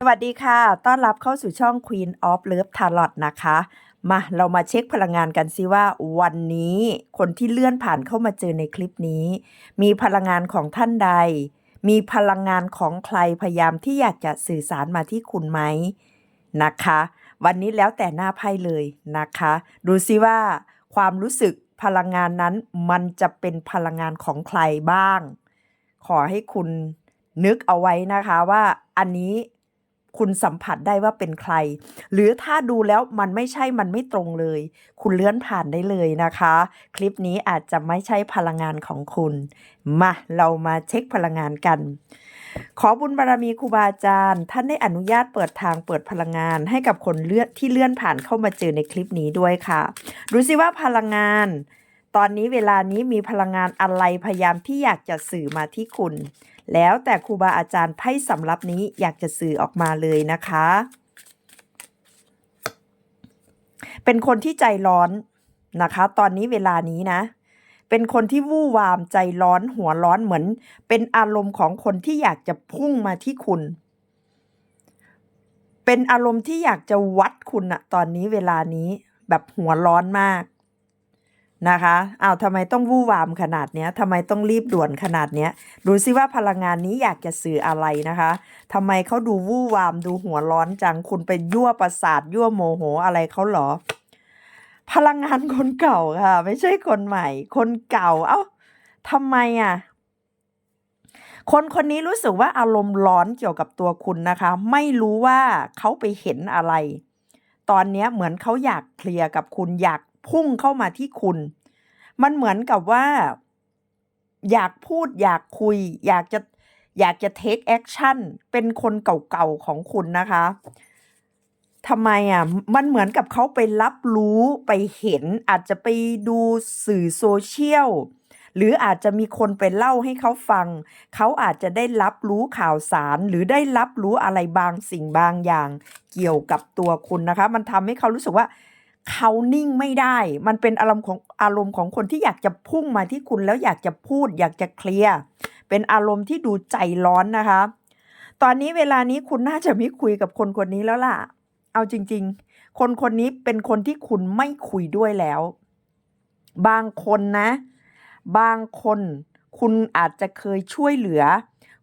สวัสดีค่ะ ต้อนรับเข้าสู่ช่อง Queen of Love Tarot นะคะ มา เรามาเช็คพลังงานกันซิว่า วันนี้คนที่เลื่อนผ่านเข้ามาเจอในคลิปนี้ มีพลังงานของท่านใด มีพลังงานของใครพยายามที่อยากจะสื่อสารมาที่คุณไหมนะคะ วันนี้แล้วแต่หน้าไพ่เลยนะคะ ดูซิว่าความรู้สึกพลังงานนั้นมันจะเป็นพลังงานของใครบ้าง ขอให้คุณนึกเอาไว้นะคะว่าอันนี้ คุณสัมผัสได้ว่าเป็นใคร หรือถ้าดูแล้วมันไม่ใช่มันไม่ตรงเลย คุณเลื่อนผ่านได้เลยนะคะ คลิปนี้อาจจะไม่ใช่พลังงานของคุณ มาเรามาเช็คพลังงานกัน ขอบุญบารมีครูบาอาจารย์ ท่านได้อนุญาตเปิดทางเปิดพลังงาน ให้กับคนเลื่อนที่เลื่อนผ่านเข้ามาเจอในคลิปนี้ด้วยค่ะ ดูสิว่าพลังงานตอนนี้เวลานี้มีพลังงานอะไรพยายามที่อยากจะสื่อมาที่คุณ แล้วแต่ครูบาอาจารย์ไพ่สำรับนี้อยากจะสื่อออกมาเลยนะคะ เป็นคนที่ใจร้อนนะคะ ตอนนี้เวลานี้นะ เป็นคนที่วู่วามใจร้อนหัวร้อนเหมือน เป็นอารมณ์ของคนที่อยากจะพุ่งมาที่คุณ เป็นอารมณ์ที่อยากจะวัดคุณอะตอนนี้เวลานี้แบบหัวร้อนมาก นะคะอ้าวทำไมต้องวู่วามขนาดเนี้ยทำไมต้องรีบด่วนขนาดเนี้ย ดูซิว่าพลังงานนี้อยากจะสื่ออะไรนะคะทำไมเขาดูวู่วามดูหัวร้อนจัง คุณไปยั่วประสาทยั่วโมโหอะไรเขาหรอ พลังงานคนเก่าค่ะ ไม่ใช่คนใหม่ คนเก่า เอ้าทำไมอะ คนคนนี้รู้สึกว่าอารมณ์ร้อนเกี่ยวกับตัวคุณนะคะ ไม่รู้ว่าเขาไปเห็นอะไร ตอนนี้เหมือนเขาอยากเคลียร์กับคุณอยาก พุ่งเข้ามาที่คุณ มันเหมือนกับว่า อยากพูดอยากคุย อยากจะอยากจะ take action เป็นคนเก่าๆของคุณนะคะทำไมอะ มันเหมือนกับเขาไปรับรู้ไปเห็น อาจจะไปดูสื่อโซเชียลหรืออาจจะมีคนไปเล่าให้เขาฟัง เขาอาจจะได้รับรู้ข่าวสาร หรือได้รับรู้อะไรบางสิ่งบางอย่าง เกี่ยวกับตัวคุณนะคะ มันทำให้เขารู้สึกว่า เขานิ่งไม่ได้ มันเป็นอารมณ์ของอารมณ์ของคนที่อยากจะพุ่งมาที่คุณแล้วอยากจะพูด อยากจะเคลียร์ เป็นอารมณ์ที่ดูใจร้อนนะคะ ตอนนี้เวลานี้คุณน่าจะไม่คุยกับคนคนนี้แล้วล่ะ เอาจริง ๆ คนคนนี้เป็นคนที่คุณไม่คุยด้วยแล้ว บางคนนะ บางคนคุณอาจจะเคยช่วยเหลือ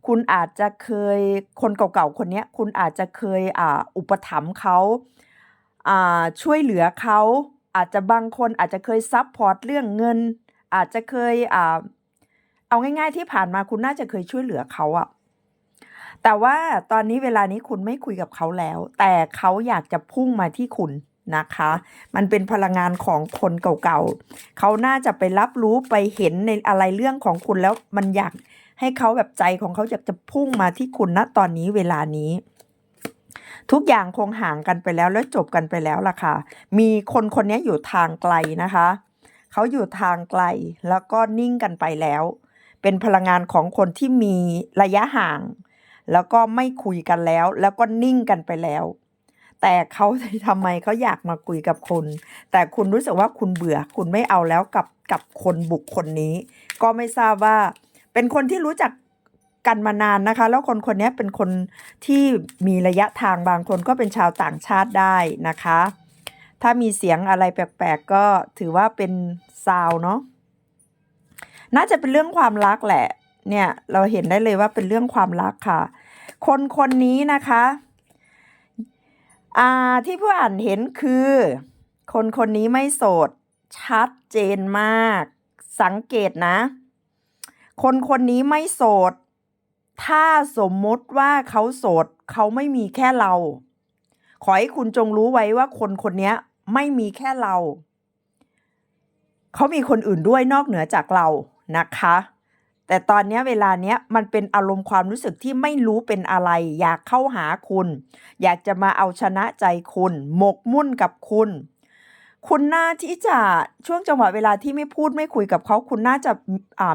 คุณอาจจะเคยคนเก่าๆคนนี้คุณอาจจะเคยออุปถัมภ์เขา ช่วยเหลือเขาอาจจะบางคนอาจจะเคยซับพอร์ตเรื่องเงิน อาจจะเคยอเอาง่าย ๆ ที่ผ่านมาคุณน่าจะเคยช่วยเหลือเขาอะแต่ว่าตอนนี้เวลานี้คุณไม่คุยกับเขาแล้ว แต่เขาอยากจะพุ่งมาที่คุณนะคะ มันเป็นพลังงานของคนเก่าๆ เขาน่าจะไปรับรู้ไปเห็นในอะไรเรื่องของคุณแล้วมันอยากให้เขาแบบใจของเขาอยากจะพุ่งมาที่คุณณตอนนี้เวลานี้ ทุกอย่างคงห่างกันไปแล้วแล้วจบกันไปแล้วล่ะค่ะ มีคนคนนี้อยู่ทางไกลนะคะ เขาอยู่ทางไกลแล้วก็นิ่งกันไปแล้ว เป็นพลังงานของคนที่มีระยะห่าง แล้วก็ไม่คุยกันแล้ว แล้วก็นิ่งกันไปแล้ว แต่เขาทำไมเขาอยากมาคุยกับคุณ แต่คุณรู้สึกว่าคุณเบื่อ คุณไม่เอาแล้วกับกับคนบุคคลนี้ ก็ไม่ทราบว่าเป็นคนที่รู้จัก กันมานานนะคะ แล้วคนคนนี้เป็นคนที่มีระยะทางบางคนก็เป็นชาวต่างชาติได้นะคะ ถ้ามีเสียงอะไรแปลกๆก็ถือว่าเป็นซาวเนาะน่าจะเป็นเรื่องความรักแหละ เนี่ยเราเห็นได้เลยว่าเป็นเรื่องความรักค่ะ คนคนนี้นะคะอ่าที่ผู้อ่านเห็นคือ คนคนนี้ไม่โสด ชัดเจนมาก สังเกตนะ คนคนนี้ไม่โสด ถ้าสมมติว่าเขาโสดเขาไม่มีแค่เรา ขอให้คุณจงรู้ไว้ว่าคนคนนี้ไม่มีแค่เรา เขามีคนอื่นด้วยนอกเหนือจากเรานะคะ แต่ตอนนี้เวลาเนี้ยมันเป็นอารมณ์ความรู้สึกที่ไม่รู้เป็นอะไร อยากเข้าหาคุณ อยากจะมาเอาชนะใจคุณ หมกมุ่นกับคุณคุณน่าที่จะช่วงจังหวะเวลาที่ไม่พูดไม่คุยกับเขา คุณน่าจะ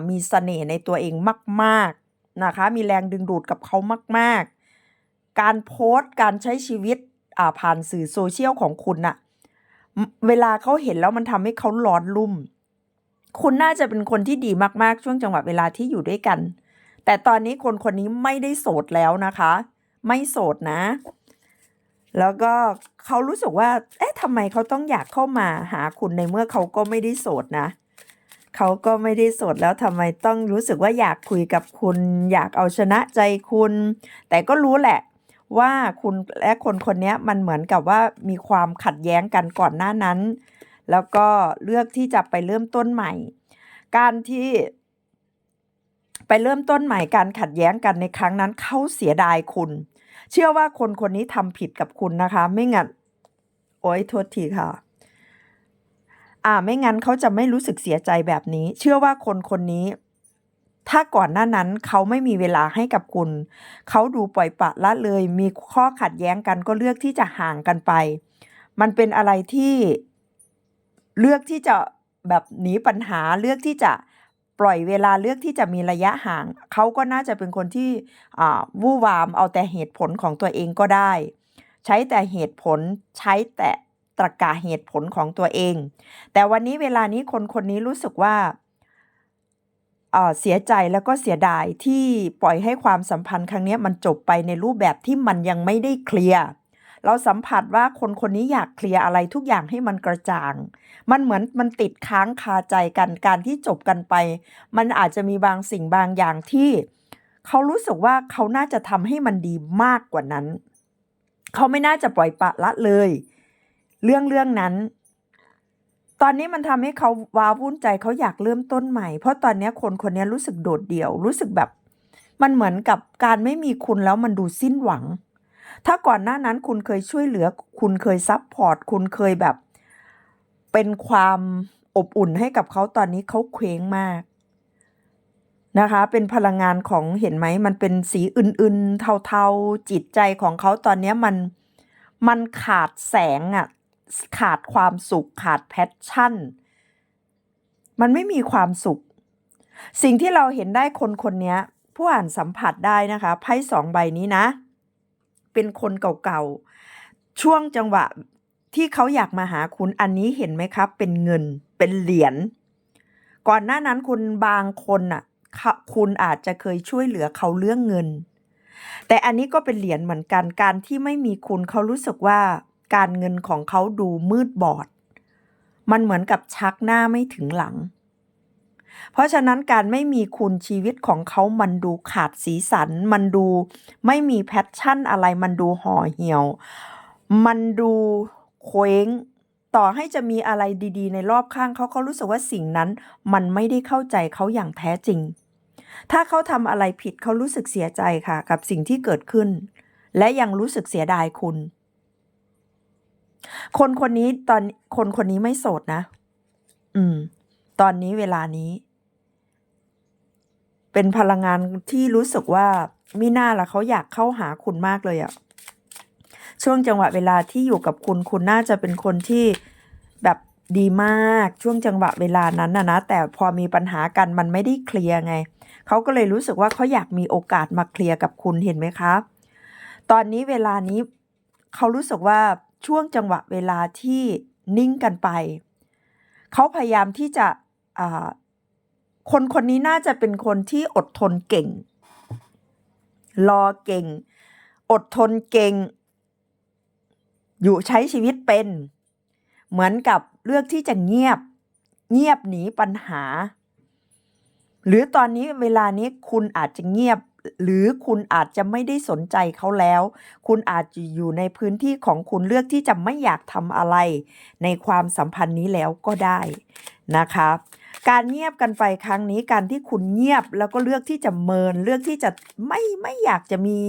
มีเสน่ห์ในตัวเองมาก ๆ นะคะ มีแรงดึงดูดกับเขามาก ๆ การโพสต์การใช้ชีวิตผ่านสื่อโซเชียลของคุณน่ะ เวลาเขาเห็นแล้วมันทำให้เขาร้อนรุ่ม คุณน่าจะเป็นคนที่ดีมาก ๆ ช่วงจังหวะเวลาที่อยู่ด้วยกัน แต่ตอนนี้คนคนนี้ไม่ได้โสดแล้วนะคะ ไม่โสดนะ แล้วก็เขารู้สึกว่า เอ๊ะทำไมเขาต้องอยากเข้ามาหาคุณในเมื่อเขาก็ไม่ได้โสดนะ เขาก็ไม่ได้สดแล้วทำไมต้องรู้สึกว่าอยากคุยกับคุณ อยากเอาชนะใจคุณ แต่ก็รู้แหละว่าคุณและคนคนนี้มันเหมือนกับว่ามีความขัดแย้งกันก่อนหน้านั้น แล้วก็เลือกที่จะไปเริ่มต้นใหม่ การที่ไปเริ่มต้นใหม่การขัดแย้งกันในครั้งนั้นเขาเสียดายคุณ เชื่อว่าคนคนนี้ทำผิดกับคุณนะคะ ไม่งั้นโอ๊ยโทษทีค่ะ อ่าไม่งั้นเขาจะไม่รู้สึกเสียใจแบบนี้ เชื่อว่าคนคนนี้ ถ้าก่อนหน้านั้นเขาไม่มีเวลาให้กับคุณ เขาดูปล่อยปละละเลย มีข้อขัดแย้งกันก็เลือกที่จะห่างกันไป มันเป็นอะไรที่เลือกที่จะแบบหนีปัญหาเลือกที่จะปล่อยเวลาเลือกที่จะมีระยะห่าง เขาก็น่าจะเป็นคนที่อ่าวู่วามเอาแต่เหตุผลของตัวเองก็ได้ ใช้แต่เหตุผลใช้แต่ ตรรกะเหตุผลของตัวเอง แต่วันนี้เวลานี้คนคนนี้รู้สึกว่าเออเสียใจแล้วก็เสียดายที่ปล่อยให้ความสัมพันธ์ครั้งนี้มันจบไปในรูปแบบที่มันยังไม่ได้เคลียร์เราสัมผัสว่าคนคนนี้อยากเคลียร์อะไรทุกอย่างให้มันกระจ่าง มันเหมือนมันติดค้างคาใจกันการที่จบกันไป มันอาจจะมีบางสิ่งบางอย่างที่เขารู้สึกว่าเขาน่าจะทำให้มันดีมากกว่านั้น เขาไม่น่าจะปล่อยปละละเลย เรื่องเรื่องนั้น ตอนนี้มันทำให้เขาว้าวุ่นใจเขาอยากเริ่มต้นใหม่ เพราะตอนนี้คนคนนี้รู้สึกโดดเดี่ยว รู้สึกแบบ มันเหมือนกับการไม่มีคุณแล้วมันดูสิ้นหวัง ถ้าก่อนหน้านั้นคุณเคยช่วยเหลือ คุณเคยซับพอร์ต คุณเคยแบบ เป็นความอบอุ่นให้กับเขาตอนนี้เขาเคว้งมากนะคะ เป็นพลังงานของเห็นไหม มันเป็นสีอื่นๆ เทาๆ จิตใจของเขาตอนนี้มัน มันขาดแสงอะ ขาดความสุข ขาดแพชชั่น มันไม่มีความสุข สิ่งที่เราเห็นได้คนคนนี้ผู้อ่านสัมผัสได้นะคะไพ่สองใบนี้นะ เป็นคนเก่าๆ ช่วงจังหวะที่เขาอยากมาหาคุณอันนี้เห็นไหมครับ เป็นเงินเป็นเหรียญก่อนหน้านั้นคุณบางคนน่ะคุณอาจจะเคยช่วยเหลือเขาเรื่องเงิน แต่อันนี้ก็เป็นเหรียญเหมือนกันการที่ไม่มีคุณเขารู้สึกว่า การเงินของเขาดูมืดบอด มันเหมือนกับชักหน้าไม่ถึงหลัง เพราะฉะนั้นการไม่มีคุณชีวิตของเขามันดูขาดสีสัน มันดูไม่มีแพชชั่นอะไร มันดูห่อเหี่ยว มันดูเคว้งต่อให้จะมีอะไรดีๆ ในรอบข้างเขาเขารู้สึกว่าสิ่งนั้น มันไม่ได้เข้าใจเขาอย่างแท้จริง ถ้าเขาทำอะไรผิดเขารู้สึกเสียใจค่ะ กับสิ่งที่เกิดขึ้น และยังรู้สึกเสียดายคุณ คนคนนี้ตอนคนคนนี้ไม่โสดนะ อืม ตอนนี้เวลานี้ เป็นพลังงานที่รู้สึกว่ามิน่าละเขาอยากเข้าหาคุณมากเลยอะช่วงจังหวะเวลาที่อยู่กับคุณคุณน่าจะเป็นคนที่แบบดีมากช่วงจังหวะเวลานั้นนะนะแต่พอมีปัญหากันมันไม่ได้เคลียร์ไงเขาก็เลยรู้สึกว่าเขาอยากมีโอกาสมาเคลียร์กับคุณเห็นไหมคะ ตอนนี้เวลานี้เขารู้สึกว่า ช่วงจังหวะเวลาที่นิ่งกันไป เขาพยายามที่จะคนคนนี้น่าจะเป็นคนที่อดทนเก่ง รอเก่ง อดทนเก่ง อยู่ใช้ชีวิตเป็น เหมือนกับเลือกที่จะเงียบ เงียบหนีปัญหา หรือตอนนี้เวลานี้คุณอาจจะเงียบ หรือคุณอาจจะไม่ได้สนใจเขาแล้ว คุณอาจจะอยู่ในพื้นที่ของคุณเลือกที่จะไม่อยากทำอะไร ในความสัมพันธ์นี้แล้วก็ได้นะคะการเงียบกันไปครั้งนี้การที่คุณเงียบแล้วก็เลือกที่จะเมิน เลือกที่จะไม่ไม่อยากจะมี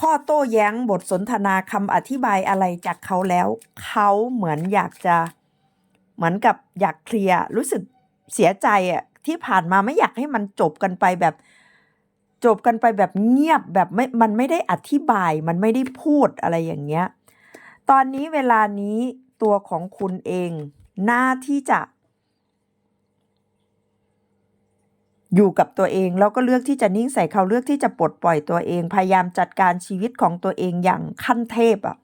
ข้อโต้แย้งบทสนทนาคำอธิบายอะไรจากเขาแล้ว เขาเหมือนอยากจะเหมือนกับอยากเคลียร์รู้สึกเสียใจอะที่ผ่านมาไม่อยากให้มันจบกันไปแบบ จบกันไปแบบเงียบแบบไม่มันไม่ได้อธิบาย มันไม่ได้พูดอะไรอย่างเงี้ย ตอนนี้เวลานี้ตัวของคุณเองหน้าที่จะ อยู่กับตัวเองแล้วก็เลือกที่จะนิ่งใส่เขาเลือกที่จะปลดปล่อยตัวเอง พยายามจัดการชีวิตของตัวเองอย่างขั้นเทพอะ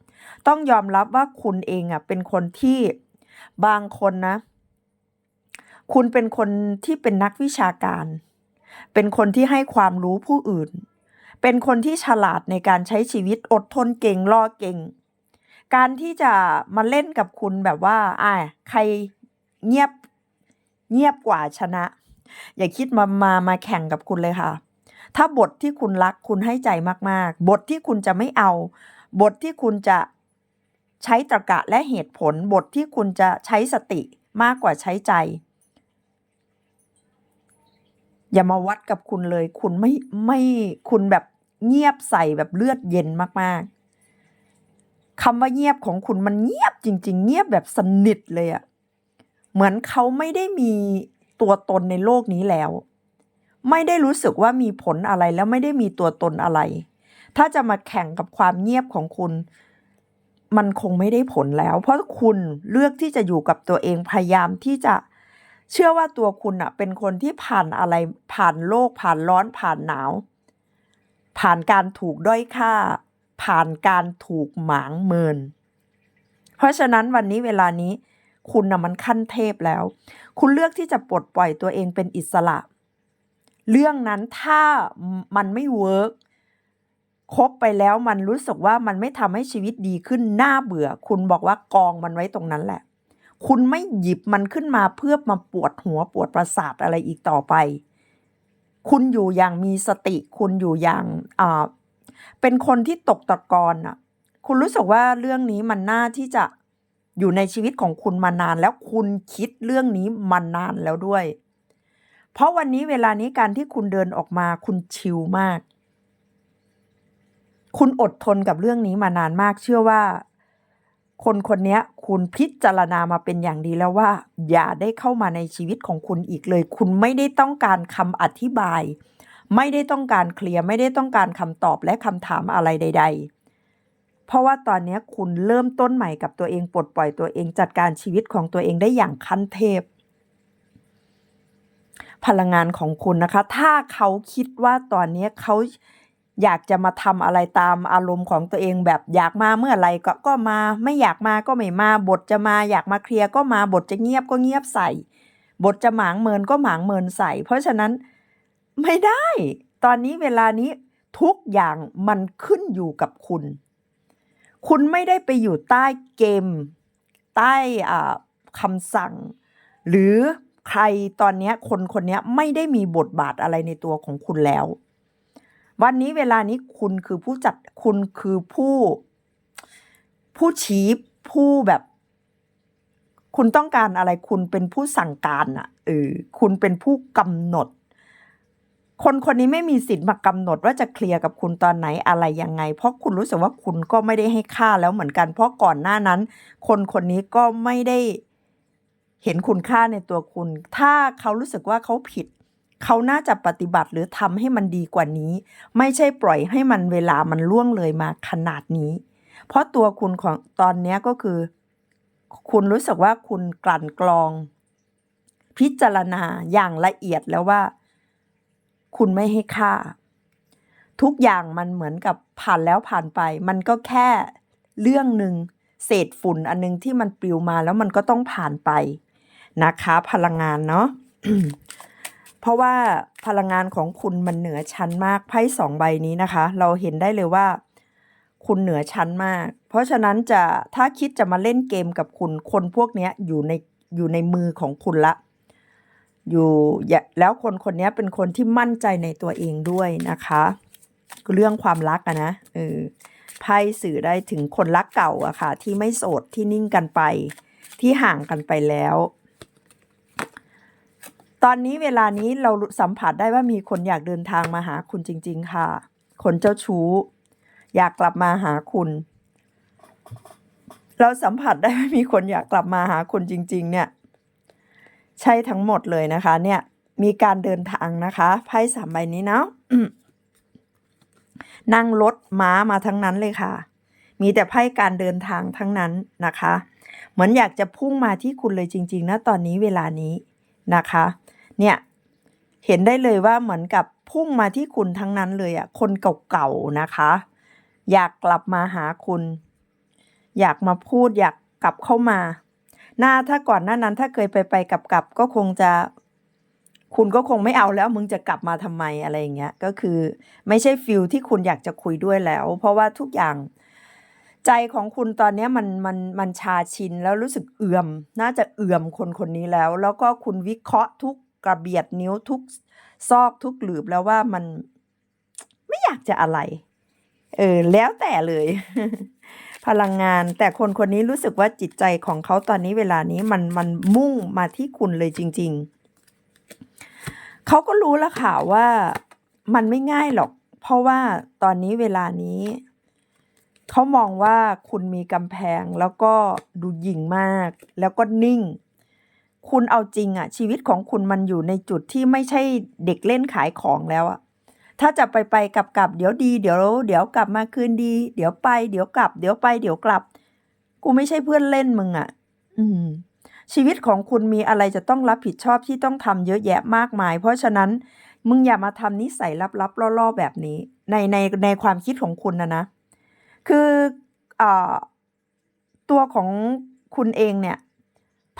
ต้องยอมรับว่าคุณเองอะเป็นคนที่บางคนนะ คุณเป็นคนที่เป็นนักวิชาการ เป็นคนที่ให้ความรู้ผู้อื่น เป็นคนที่ฉลาดในการใช้ชีวิตอดทนเก่งรอเก่ง การที่จะมาเล่นกับคุณแบบว่าอ่าใครเงียบเงียบกว่าชนะ อย่าคิดมามามาแข่งกับคุณเลยค่ะ ถ้าบทที่คุณรักคุณให้ใจมาก ๆ บทที่คุณจะไม่เอา บทที่คุณจะใช้ตรรกะและเหตุผล บทที่คุณจะใช้สติมากกว่าใช้ใจ อย่ามาวัดกับคุณเลย คุณไม่ไม่คุณแบบเงียบใส่แบบเลือดเย็นมากๆคำว่าเงียบของคุณมันเงียบจริง ๆ เงียบแบบสนิทเลยอะเหมือนเขาไม่ได้มีตัวตนในโลกนี้แล้ว ไม่ได้รู้สึกว่ามีผลอะไรแล้วไม่ได้มีตัวตนอะไร ถ้าจะมาแข่งกับความเงียบของคุณ มันคงไม่ได้ผลแล้ว เพราะคุณเลือกที่จะอยู่กับตัวเองพยายามที่จะ เชื่อว่าตัวคุณอะเป็นคนที่ผ่านอะไรผ่านโลกผ่านร้อนผ่านหนาว ผ่านการถูกด้อยค่า ผ่านการถูกหมางเมิน เพราะฉะนั้นวันนี้เวลานี้ คุณนะมันขั้นเทพแล้ว คุณเลือกที่จะปลดปล่อยตัวเองเป็นอิสระ เรื่องนั้นถ้ามันไม่เวิร์กคบไปแล้วมันรู้สึกว่ามันไม่ทำให้ชีวิตดีขึ้นน่าเบื่อ คุณบอกว่ากองมันไว้ตรงนั้นแหละ คุณไม่หยิบมันขึ้นมาเพื่อมาปวดหัวปวดประสาทอะไรอีกต่อไป คุณอยู่อย่างมีสติ คุณอยู่อย่างอ่าเป็นคนที่ตกตะกอนอะ คุณรู้สึกว่าเรื่องนี้มันน่าที่จะอยู่ในชีวิตของคุณมานานแล้วคุณคิดเรื่องนี้มานานแล้วด้วย เพราะวันนี้เวลานี้การที่คุณเดินออกมาคุณชิลมาก คุณอดทนกับเรื่องนี้มานานมาก เชื่อว่า คนคนนี้ คุณพิจารณามาเป็นอย่างดีแล้วว่า อย่าได้เข้ามาในชีวิตของคุณอีกเลย คุณไม่ได้ต้องการคำอธิบาย ไม่ได้ต้องการเคลียร์ไม่ได้ต้องการคำตอบและคำถามอะไรใด ๆ เพราะว่าตอนนี้คุณเริ่มต้นใหม่กับตัวเองปลดปล่อยตัวเองจัดการชีวิตของตัวเองได้อย่างขั้นเทพ พลังงานของคุณนะคะ ถ้าเขาคิดว่าตอนนี้เขา อยากจะมาทำอะไรตามอารมณ์ของตัวเองแบบอยากมาเมื่อไหรก็ก็มาไม่อยากมาก็ไม่มาบทจะมาอยากมาเคลียร์ก็มาบทจะเงียบก็เงียบใส่ บทจะหมางเมินก็หมางเมินใส่ เพราะฉะนั้นไม่ได้ ตอนนี้เวลานี้ทุกอย่างมันขึ้นอยู่กับคุณ คุณไม่ได้ไปอยู่ใต้เกม ใต้คำสั่ง หรือใครตอนนี้คนคนนี้ไม่ได้มีบทบาทอะไรในตัวของคุณแล้ว วันนี้เวลานี้คุณคือผู้จัดคุณคือผู้ ผู้ชี้ผู้แบบ คุณต้องการอะไรคุณเป็นผู้สั่งการอะเออคุณเป็นผู้กำหนด คนคนนี้ไม่มีสิทธิ์มากำหนดว่าจะเคลียร์กับคุณตอนไหนอะไรยังไง เพราะคุณรู้สึกว่าคุณก็ไม่ได้ให้ค่าแล้วเหมือนกัน เพราะก่อนหน้านั้น คนคนนี้ก็ไม่ได้เห็นคุณค่าในตัวคุณ ถ้าเขารู้สึกว่าเขาผิด เขาน่าจะปฏิบัติหรือทำให้มันดีกว่านี้ ไม่ใช่ปล่อยให้มันเวลามันล่วงเลยมาขนาดนี้ เพราะตัวคุณของตอนนี้ก็คือ คุณรู้สึกว่าคุณกลั่นกรอง พิจารณาอย่างละเอียดแล้วว่า คุณไม่ให้ค่า ทุกอย่างมันเหมือนกับผ่านแล้วผ่านไป มันก็แค่เรื่องหนึ่งเศษฝุ่นอันนึงที่มันปลิวมาแล้วมันก็ต้องผ่านไปนะคะ พลังงานเนาะ เพราะว่าพลังงานของคุณมันเหนือชั้นมากไพ่สองใบนี้นะคะ เราเห็นได้เลยว่า คุณเหนือชั้นมาก เพราะฉะนั้นจะถ้าคิดจะมาเล่นเกมกับคุณคนพวกนี้อยู่ในอยู่ในมือของคุณละ อยู่แล้วคนคนนี้เป็นคนที่มั่นใจในตัวเองด้วยนะคะ เรื่องความรักอะนะเออไพ่สื่อได้ถึงคนรักเก่าอะค่ะ ที่ไม่โสดที่นิ่งกันไป ที่ห่างกันไปแล้ว ตอนนี้เวลานี้เราสัมผัสได้ว่ามีคนอยากเดินทางมาหาคุณจริง ๆ ค่ะ คนเจ้าชู้ อยากกลับมาหาคุณ เราสัมผัสได้ว่ามีคนอยากกลับมาหาคุณจริง ๆ เนี่ย ใช่ทั้งหมดเลยนะคะ เนี่ยมีการเดินทางนะคะไพ่สามใบนี้เนาะนั่งรถม้ามาทั้งนั้นเลยค่ะ มีแต่ไพ่การเดินทางทั้งนั้นนะคะ เหมือนอยากจะพุ่งมาที่คุณเลยจริง ๆ นะตอนนี้เวลานี้นะคะ เนี่ยเห็นได้เลยว่าเหมือนกับพุ่งมาที่คุณทั้งนั้นเลยอะ่ะคนเก่าๆนะคะ อยากกลับมาหาคุณ อยากมาพูดอยากกลับเข้ามา หน้าถ้าก่อนหน้านั้นถ้าเคยไปไปกลับกลับก็คงจะ คุณก็คงไม่เอาแล้ว มึงจะกลับมาทำไมอะไรอย่างเงี้ยก็คือไม่ใช่ฟิลที่คุณอยากจะคุยด้วยแล้ว เพราะว่าทุกอย่างใจของคุณตอนนี้มันมันมันชาชินแล้วรู้สึกเอื่อม น่าจะเอื่อมคนคนนี้แล้ว แล้วก็คุณวิเคราะห์ทุก กระเบียดนิ้วทุกซอกทุกหลืบแล้วว่ามันไม่อยากจะอะไร เออ แล้วแต่เลย พลังงานแต่คนคนนี้รู้สึกว่าจิตใจของเขาตอนนี้เวลานี้มันมันมุ่งมาที่คุณเลยจริง ๆ เขาก็รู้แล้วค่ะว่ามันไม่ง่ายหรอก เพราะว่าตอนนี้เวลานี้เขามองว่าคุณมีกำแพงแล้วก็ดูหยิ่งมาก แล้วก็นิ่ง คุณเอาจริงอะชีวิตของคุณมันอยู่ในจุดที่ไม่ใช่เด็กเล่นขายของแล้วอะถ้าจะไปไปกลับกลับเดี๋ยวดี เดี๋ยวเดี๋ยวกลับมาคืนดี เดี๋ยวไป เดี๋ยวกลับ เดี๋ยวไปเดี๋ยวกลับ กูไม่ใช่เพื่อนเล่นมึงอะอืม ชีวิตของคุณมีอะไรจะต้องรับผิดชอบที่ต้องทำเยอะแยะมากมาย เพราะฉะนั้นมึงอย่ามาทำนิสัยลับๆล่อๆแบบนี้ ในในในความคิดของคุณนะนะ คืออาตัวของคุณเองเนี่ย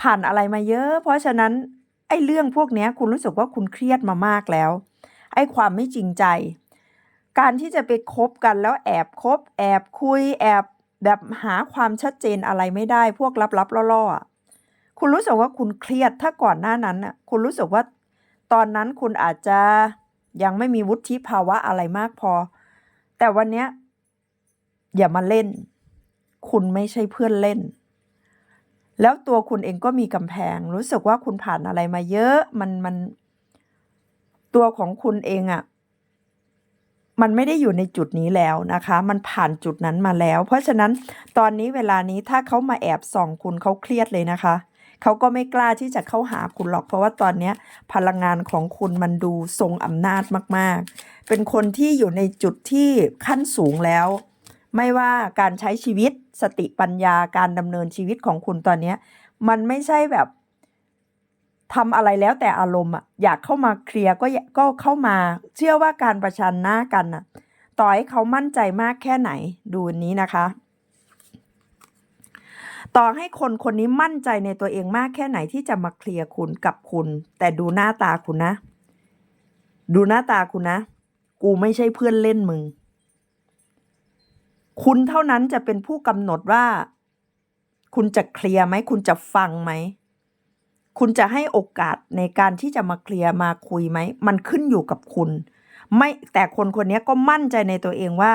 ผ่านอะไรมาเยอะ เพราะฉะนั้นไอ้เรื่องพวกนี้คุณรู้สึกว่าคุณเครียดมามากแล้ว ไอ้ความไม่จริงใจ การที่จะไปคบกันแล้วแอบคบ แอบคุยแอบแบบหาความชัดเจนอะไรไม่ได้พวกลับๆล่อๆคุณรู้สึกว่าคุณเครียดถ้าก่อนหน้านั้นน่ะคุณรู้สึกว่าตอนนั้นคุณอาจจะยังไม่มีวุฒิภาวะอะไรมากพอ แต่วันเนี้ยอย่ามาเล่น คุณไม่ใช่เพื่อนเล่น แล้วตัวคุณเองก็มีกำแพง รู้สึกว่าคุณผ่านอะไรมาเยอะ มันมัน ตัวของคุณเองอะมันไม่ได้อยู่ในจุดนี้แล้วนะคะ มันผ่านจุดนั้นมาแล้ว เพราะฉะนั้นตอนนี้เวลานี้ถ้าเขามาแอบส่องคุณเขาเครียดเลยนะคะเขาก็ไม่กล้าที่จะเข้าหาคุณหรอก เพราะว่าตอนนี้พลังงานของคุณมันดูทรงอำนาจมาก ๆ เป็นคนที่อยู่ในจุดที่ขั้นสูงแล้ว ไม่ว่าการใช้ชีวิต สติปัญญาการดำเนินชีวิตของคุณตอนนี้มันไม่ใช่แบบทำอะไรแล้วแต่อารมณ์อะอยากเข้ามาเคลียร์ก็ก็เข้ามา เชื่อว่าการประชันหน้ากันน่ะต่อให้เขามั่นใจมากแค่ไหนดูนี้นะคะ ต่อให้คนคนนี้มั่นใจในตัวเองมากแค่ไหนที่จะมาเคลียร์คุณกับคุณ แต่ดูหน้าตาคุณนะ ดูหน้าตาคุณนะ กูไม่ใช่เพื่อนเล่นมึง คุณเท่านั้นจะเป็นผู้กำหนดว่า คุณจะเคลียร์ไหม คุณจะฟังไหม คุณจะให้โอกาสในการที่จะมาเคลียร์มาคุยไหม มันขึ้นอยู่กับคุณ ไม่แต่คนคนนี้ก็มั่นใจในตัวเองว่า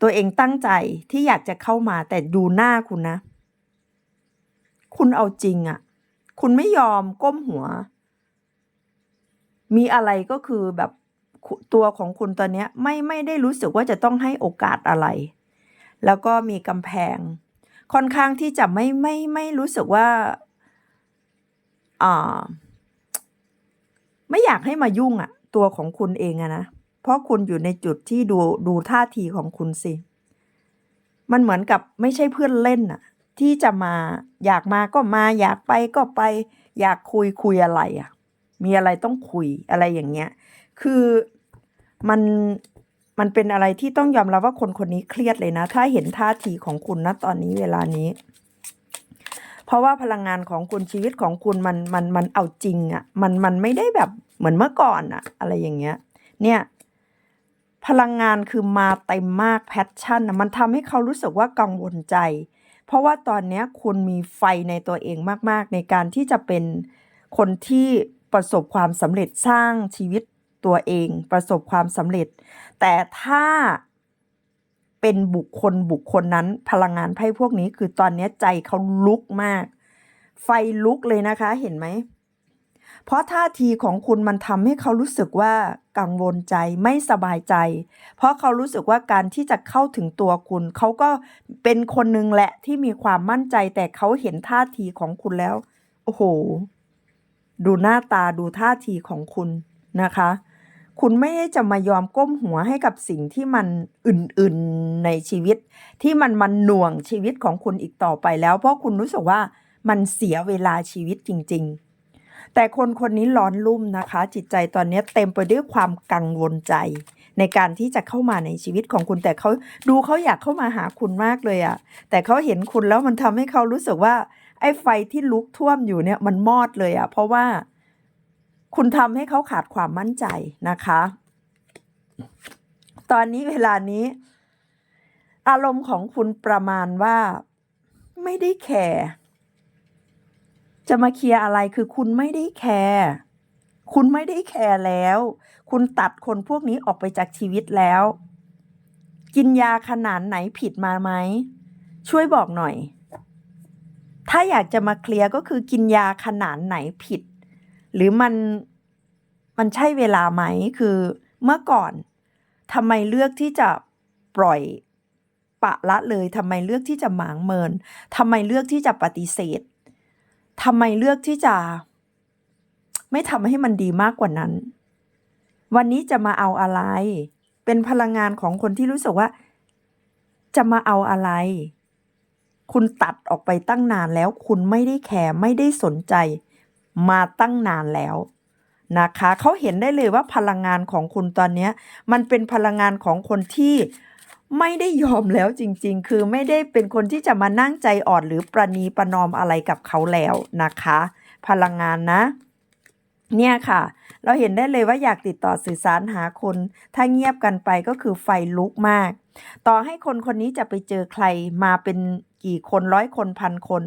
ตัวเองตั้งใจที่อยากจะเข้ามาแต่ดูหน้าคุณนะ คุณเอาจริงอะคุณไม่ยอมก้มหัว มีอะไรก็คือแบบ ตัวของคุณตอนนี้ไม่ไม่ได้รู้สึกว่าจะต้องให้โอกาสอะไร แล้วก็มีกำแพง ค่อนข้างที่จะไม่ไม่ไม่รู้สึกว่าอ่าไม่อยากให้มายุ่งอะตัวของคุณเองอะนะเพราะคุณอยู่ในจุดที่ดูดูท่าทีของคุณสิ มันเหมือนกับไม่ใช่เพื่อนเล่นอะที่จะมาอยากมาก็มา อยากไปก็ไป อยากคุยคุยอะไรอะมีอะไรต้องคุยอะไรอย่างเงี้ย คือ มันมันเป็นอะไรที่ต้องยอมรับว่าคนคนนี้เครียดเลยนะ ถ้าเห็นท่าทีของคุณนะตอนนี้เวลานี้ เพราะว่าพลังงานของคุณชีวิตของคุณมันมันมันเอาจริงอะ่ะ มันมันไม่ได้แบบเหมือนเมื่อก่อนอะอะไรอย่างเงี้ย เนี่ย พลังงานคือมาเต็มมากแพชชั่นนะมันทำให้เขารู้สึกว่ากังวลใจ เพราะว่าตอนนี้คุณมีไฟในตัวเองมาก ๆ ในการที่จะเป็นคนที่ประสบความสำเร็จสร้างชีวิต ตัวเองประสบความสำเร็จ แต่ถ้าเป็นบุคคลบุคคลนั้นพลังงานไพ่พวกนี้คือตอนนี้ใจเขาลุกมาก ไฟลุกเลยนะคะเห็นไหม เพราะท่าทีของคุณมันทำให้เขารู้สึกว่ากังวลใจไม่สบายใจ เพราะเขารู้สึกว่าการที่จะเข้าถึงตัวคุณ เขาก็เป็นคนหนึ่งแหละที่มีความมั่นใจแต่เขาเห็นท่าทีของคุณแล้ว โอ้โห ดูหน้าตาดูท่าทีของคุณนะคะ คุณไม่ได้จะมายอมก้มหัวให้กับสิ่งที่มันอื่นๆในชีวิต ที่มันมันหน่วงชีวิตของคุณอีกต่อไปแล้ว เพราะคุณรู้สึกว่ามันเสียเวลาชีวิตจริง ๆ แต่คนคนนี้ร้อนรุ่มนะคะ จิตใจตอนนี้เต็มไปด้วยความกังวลใจ ในการที่จะเข้ามาในชีวิตของคุณแต่เขาดูเขาอยากเข้ามาหาคุณมากเลยอะแต่เขาเห็นคุณแล้วมันทำให้เขารู้สึกว่าไอ้ไฟที่ลุกท่วมอยู่เนี่ยมันมอดเลยอะเพราะว่า คุณทำให้เขาขาดความมั่นใจนะคะ ตอนนี้เวลานี้ อารมณ์ของคุณประมาณว่า ไม่ได้แคร์จะมาเคลียร์อะไรคือคุณไม่ได้แคร์คุณไม่ได้แคร์แล้ว คุณตัดคนพวกนี้ออกไปจากชีวิตแล้ว กินยาขนาดไหนผิดมาไหม ช่วยบอกหน่อย ถ้าอยากจะมาเคลียร์ก็คือกินยาขนาดไหนผิด หรือมันมันใช่เวลาไหมคือเมื่อก่อนทำไมเลือกที่จะปล่อยปะละเลยทำไมเลือกที่จะหมางเมินทำไมเลือกที่จะปฏิเสธทำไมเลือกที่จะ ไม่ทำให้มันดีมากกว่านั้น วันนี้จะมาเอาอะไร เป็นพลังงานของคนที่รู้สึกว่า จะมาเอาอะไร คุณตัดออกไปตั้งนานแล้ว คุณไม่ได้แคร์ไม่ได้สนใจ มาตั้งนานแล้วนะคะเขาเห็นได้เลยว่าพลังงานของคุณตอนนี้มันเป็นพลังงานของคนที่ไม่ได้ยอมแล้วจริง ๆ คือไม่ได้เป็นคนที่จะมานั่งใจอ่อนหรือประนีประนอมอะไรกับเขาแล้วนะคะ พลังงานนะ เนี่ยค่ะ เราเห็นได้เลยว่าอยากติดต่อสื่อสารหาคน ถ้าเงียบกันไปก็คือไฟลุกมาก ต่อให้คนคนนี้จะไปเจอใครมาเป็นกี่คนร้อยคนพันคน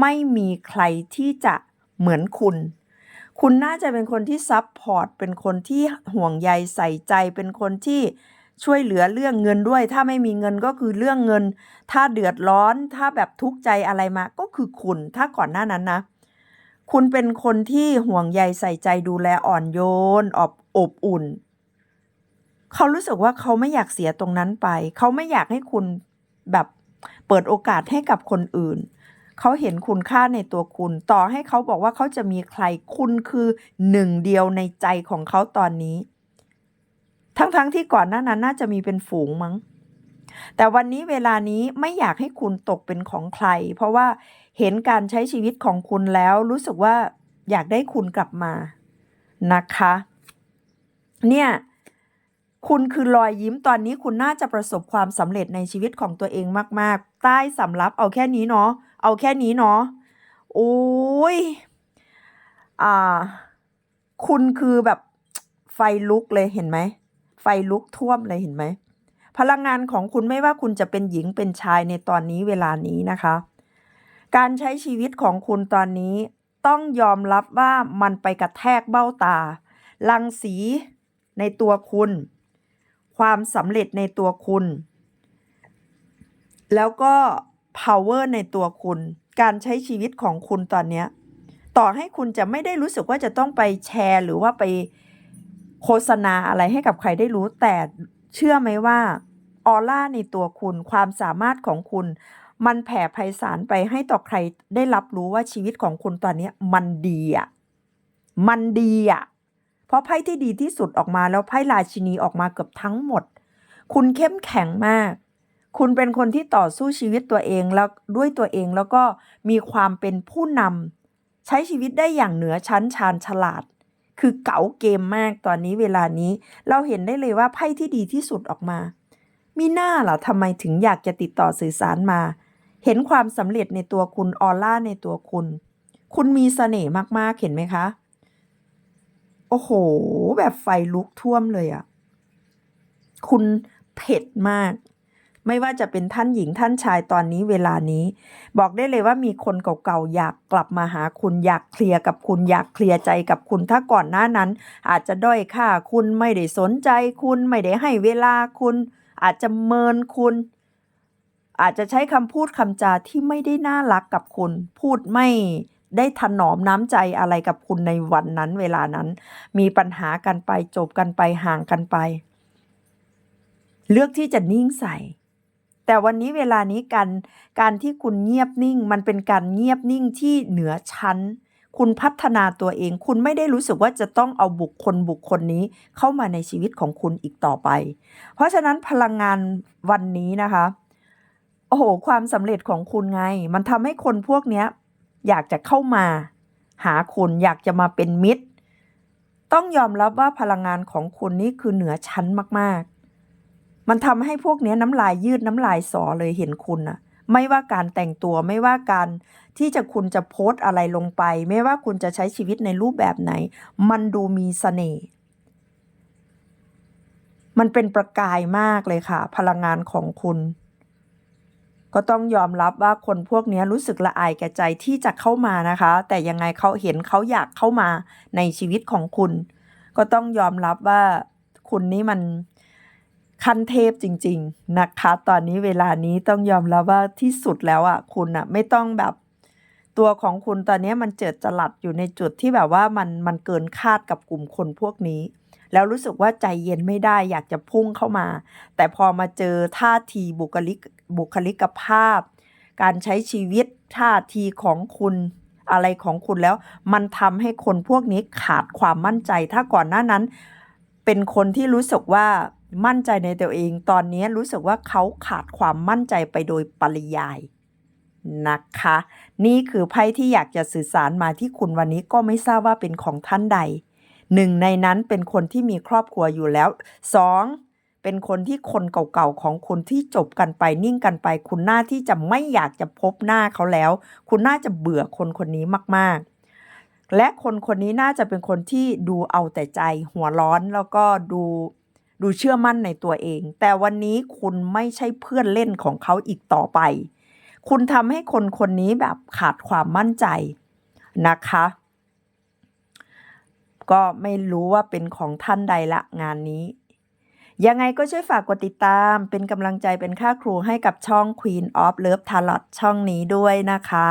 ไม่มีใครที่จะ เหมือนคุณ คุณน่าจะเป็นคนที่ซับพอร์ตเป็นคนที่ห่วงใยใส่ใจเป็นคนที่ช่วยเหลือเรื่องเงินด้วย ถ้าไม่มีเงินก็คือเรื่องเงิน ถ้าเดือดร้อน ถ้าแบบทุกข์ใจอะไรมา ก็คือคุณ ถ้าก่อนหน้านั้นนะ คุณเป็นคนที่ห่วงใยใส่ใจดูแลอ่อนโยน อบอบอุ่น เขารู้สึกว่าเขาไม่อยากเสียตรงนั้นไป เขาไม่อยากให้คุณแบบเปิดโอกาสให้กับคนอื่น เขาเห็นคุณค่าในตัวคุณ ต่อให้เขาบอกว่าเขาจะมีใครคุณคือหนึ่งเดียวในใจของเขาตอนนี้ ทั้งๆทที่ก่อนหน้านั้นน่าจะมีเป็นฝูงมั้ง แต่วันนี้เวลานี้ไม่อยากให้คุณตกเป็นของใคร เพราะว่าเห็นการใช้ชีวิตของคุณแล้วรู้สึกว่าอยากได้คุณกลับมานะคะ เนี่ยคุณคือรอยยิ้มตอนนี้คุณน่าจะประสบความสำเร็จในชีวิตของตัวเองมาก ๆ ใต้สำรับเอาแค่นี้เนาะ เอาแค่นี้เนาะโอ้ยอ่า คุณคือแบบไฟลุกเลยเห็นไหม ไฟลุกท่วมเลยเห็นไหม พลังงานของคุณไม่ว่าคุณจะเป็นหญิงเป็นชายในตอนนี้เวลานี้นะคะ การใช้ชีวิตของคุณตอนนี้ต้องยอมรับว่ามันไปกระแทกเบ้าตารังสีในตัวคุณ ความสำเร็จในตัวคุณ แล้วก็ power ในตัวคุณ การใช้ชีวิตของคุณตอนนี้ต่อให้คุณจะไม่ได้รู้สึกว่าจะต้องไปแชร์ หรือว่าไปโฆษณาอะไรให้กับใครได้รู้ แต่เชื่อไหมว่าออร่าในตัวคุณ ความสามารถของคุณ มันแผ่ไพศาลไปให้ต่อใครได้รับรู้ว่าชีวิตของคุณตอนนี้มันดีอะ มันดีอะ เพราะไพ่ที่ดีที่สุดออกมาแล้วไพ่ราชินีออกมาเกือบทั้งหมด คุณเข้มแข็งมาก คุณเป็นคนที่ต่อสู้ชีวิตตัวเองแล้วด้วยตัวเองแล้วก็มีความเป็นผู้นำใช้ชีวิตได้อย่างเหนือชั้นชาญฉลาด คือเก๋าเกมมากตอนนี้เวลานี้ เราเห็นได้เลยว่าไพ่ที่ดีที่สุดออกมา มีหน้าล่ะทำไมถึงอยากจะติดต่อสื่อสารมา เห็นความสำเร็จในตัวคุณออร่าในตัวคุณ คุณมีเสน่ห์มากๆเห็นไหมคะ โอ้โห แบบไฟลุกท่วมเลยอะ่ะคุณเผ็ดมาก ไม่ว่าจะเป็นท่านหญิงท่านชายตอนนี้เวลานี้ บอกได้เลยว่ามีคนเก่าๆอยากกลับมาหาคุณอยากเคลียร์กับคุณอยากเคลียร์ใจกับคุณถ้าก่อนหน้านั้น อาจจะด้อยค่าคุณไม่ได้สนใจคุณไม่ได้ให้เวลาคุณ อาจจะเมินคุณ อาจจะใช้คำพูดคำจาที่ไม่ได้น่ารักกับคุณ พูดไม่ได้ถนอมน้ำใจอะไรกับคุณในวันนั้นเวลานั้น มีปัญหากันไปจบกันไปห่างกันไป เลือกที่จะนิ่งใส่ แต่วันนี้เวลานี้การการที่คุณเงียบนิ่ง มันเป็นการเงียบนิ่งที่เหนือชั้น คุณพัฒนาตัวเอง คุณไม่ได้รู้สึกว่าจะต้องเอาบุคคลบุคคลนี้เข้ามาในชีวิตของคุณอีกต่อไป เพราะฉะนั้นพลังงานวันนี้นะคะ โอ้โห ความสำเร็จของคุณไง มันทำให้คนพวกนี้อยากจะเข้ามา หาคุณอยากจะมาเป็นมิตร ต้องยอมรับว่าพลังงานของคุณนี่คือเหนือชั้นมาก มันทำให้พวกเนี้ยน้ำลายยืดน้ำลายสอเลยเห็นคุณนะไม่ว่าการแต่งตัวไม่ว่าการที่จะคุณจะโพสอะไรลงไป ไม่ว่าคุณจะใช้ชีวิตในรูปแบบไหน มันดูมีเสน่ห์มันเป็นประกายมากเลยค่ะ พลังงานของคุณ ก็ต้องยอมรับว่าคนพวกนี้รู้สึกละอายแก่ใจที่จะเข้ามานะคะ แต่ยังไงเขาเห็นเขาอยากเข้ามาในชีวิตของคุณ ก็ต้องยอมรับว่าคุณนี่มัน ขั้นเทพจริง ๆนะคะ ตอนนี้เวลานี้ต้องยอมรับวว่าที่สุดแล้วอะคุณอะไม่ต้องแบบตัวของคุณตอนนี้มันเจิดจรัสอยู่ในจุดที่แบบว่ามันมันเกินคาดกับกลุ่มคนพวกนี้ แล้วรู้สึกว่าใจเย็นไม่ได้อยากจะพุ่งเข้ามา แต่พอมาเจอท่าทีบุคลิกบุคลิกภาพ การใช้ชีวิตท่าทีของคุณอะไรของคุณแล้ว มันทำให้คนพวกนี้ขาดความมั่นใจ ถ้าก่อนหน้านั้น เป็นคนที่รู้สึกว่า มั่นใจในตัวเอง ตอนนี้รู้สึกว่าเขาขาดความมั่นใจไปโดยปริยายนะคะ นี่คือไพ่ที่อยากจะสื่อสารมาที่คุณวันนี้ก็ไม่ทราบว่าเป็นของท่านใดหนึ่งในนั้นเป็นคนที่มีครอบครัวอยู่แล้วสองเป็นคนที่คนเก่าๆของคุณที่จบกันไปนิ่งกันไป คุณน่าที่จะไม่อยากจะพบหน้าเขาแล้ว คุณน่าจะเบื่อคนคนนี้มากๆ และคนคนนี้น่าจะเป็นคนที่ดูเอาแต่ใจหัวร้อนแล้วก็ดู ดูเชื่อมั่นในตัวเอง แต่วันนี้คุณไม่ใช่เพื่อนเล่นของเขาอีกต่อไป คุณทำให้คนคนนี้แบบขาดความมั่นใจนะคะ ก็ไม่รู้ว่าเป็นของท่านใดละงานนี้ ยังไงก็ช่วยฝากกดติดตาม เป็นกำลังใจเป็นค่าครูให้กับช่อง Queen of Love Tarot ช่องนี้ด้วยนะคะ